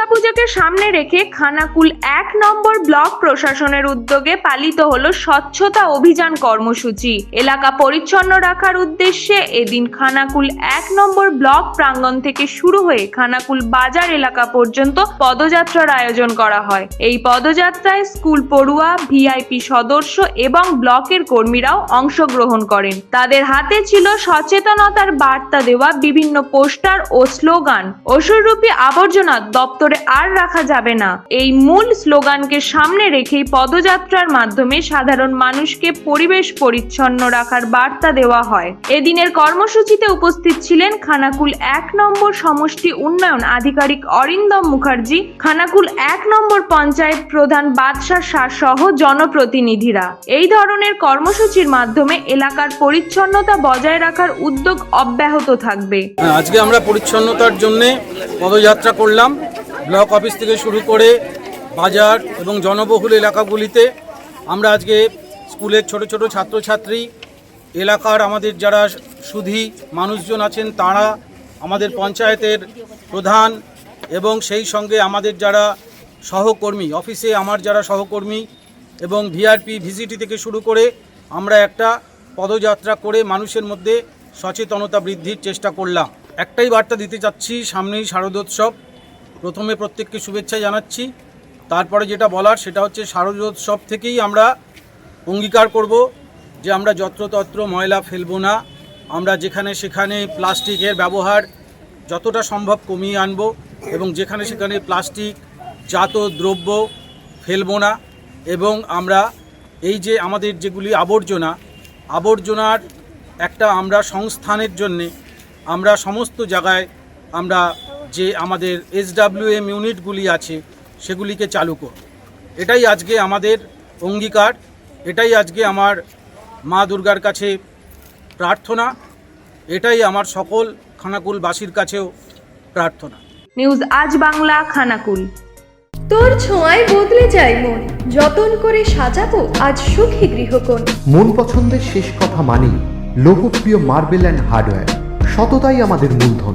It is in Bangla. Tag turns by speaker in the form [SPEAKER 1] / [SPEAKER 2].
[SPEAKER 1] দুর্গাপূজাকে সামনে রেখে খানাকুল এক নম্বর ব্লক প্রশাসনের উদ্যোগে পালিত হল স্বচ্ছতা অভিযান কর্মসূচি। এলাকা পরিচ্ছন্ন রাখার উদ্দেশ্যে এদিন খানাকুল এক নম্বর ব্লক প্রাঙ্গণ থেকে শুরু হয়ে খানাকুল বাজার এলাকা পর্যন্ত পদযাত্রার আয়োজন করা হয়। এই পদযাত্রায় স্কুল পড়ুয়া, ভিআইপি সদস্য এবং ব্লকের কর্মীরাও অংশগ্রহণ করেন। তাদের হাতে ছিল সচেতনতার বার্তা দেওয়া বিভিন্ন পোস্টার ও স্লোগান। অসুররূপী আবর্জনা দপ্তরে আর রাখা যাবে না। এই মূল স্লোগানকে সামনে রেখেই পদযাত্রার মাধ্যমে সাধারণ মানুষকে পরিবেশ পরিচ্ছন্ন রাখার বার্তা দেওয়া হয়। এদিনের কর্মসূচিতে উপস্থিত ছিলেন খানাকুল এক নম্বর সমষ্টি উন্নয়ন আধিকারিক অরিন্দম মুখার্জি, খানাকুল এক নম্বর পঞ্চায়েত প্রধান বাদশাহ শাহ সহ জনপ্রতিনিধিরা। এই ধরনের কর্মসূচির মাধ্যমে এলাকার পরিচ্ছন্নতা বজায় রাখার উদ্যোগ অব্যাহত থাকবে।
[SPEAKER 2] আজকে আমরা পরিচ্ছন্নতার জন্যে পদযাত্রা করলাম। ব্লক অফিস থেকে শুরু করে বাজার এবং জনবহুল এলাকাগুলিতে আমরা আজকে স্কুলের ছোট ছোট ছাত্রছাত্রী, এলাকার আমাদের যারা সুধী মানুষজন আছেন তারা, আমাদের পঞ্চায়েতের প্রধান এবং সেই সঙ্গে আমাদের যারা সহকর্মী, অফিসে আমার যারা সহকর্মী এবং ভিআরপি ভিজিটি থেকে শুরু করে আমরা একটা পদযাত্রা করে মানুষের মধ্যে সচেতনতা বৃদ্ধির চেষ্টা করলাম। একটাই বার্তা দিতে চাচ্ছি, সামনেই শারদোৎসব। প্রথমে প্রত্যেককে শুভেচ্ছা জানাচ্ছি। তারপরে যেটা বলার সেটা হচ্ছে শারদোৎসব থেকেই আমরা অঙ্গীকার করব যে আমরা যত্রতত্র ময়লা ফেলব না। আমরা যেখানে সেখানে প্লাস্টিকের ব্যবহার যতটা সম্ভব কমিয়ে আনব এবং যেখানে সেখানে প্লাস্টিক জাত দ্রব্য ফেলব না এবং আমরা এই যে আমাদের যেগুলি আবর্জনা, আবর্জনার একটা আমরা সংস্থানের জন্যে আমরা সমস্ত জায়গায় আমরা যে আমাদের এসডাব্লিউএম ইউনিটগুলি আছে সেগুলিকে চালু করব এটাই আজকে আমাদের অঙ্গীকার এটাই আজকে আমার মা দুর্গার কাছে প্রার্থনা এটাই আমার সকল খানাকুলবাসীর কাছেও প্রার্থনা।
[SPEAKER 1] নিউজ আজ বাংলা খানাকুল।
[SPEAKER 3] তোর ছোঁয়ায় বদলে যায় মন যতন করে সাজাবো আজ সুখী গৃহকোণ।
[SPEAKER 4] মন পছন্দের শেষ কথা মানেই লোকপ্রিয় মার্বেল অ্যান্ড হার্ডওয়্যার সততাই আমাদের মূলধন।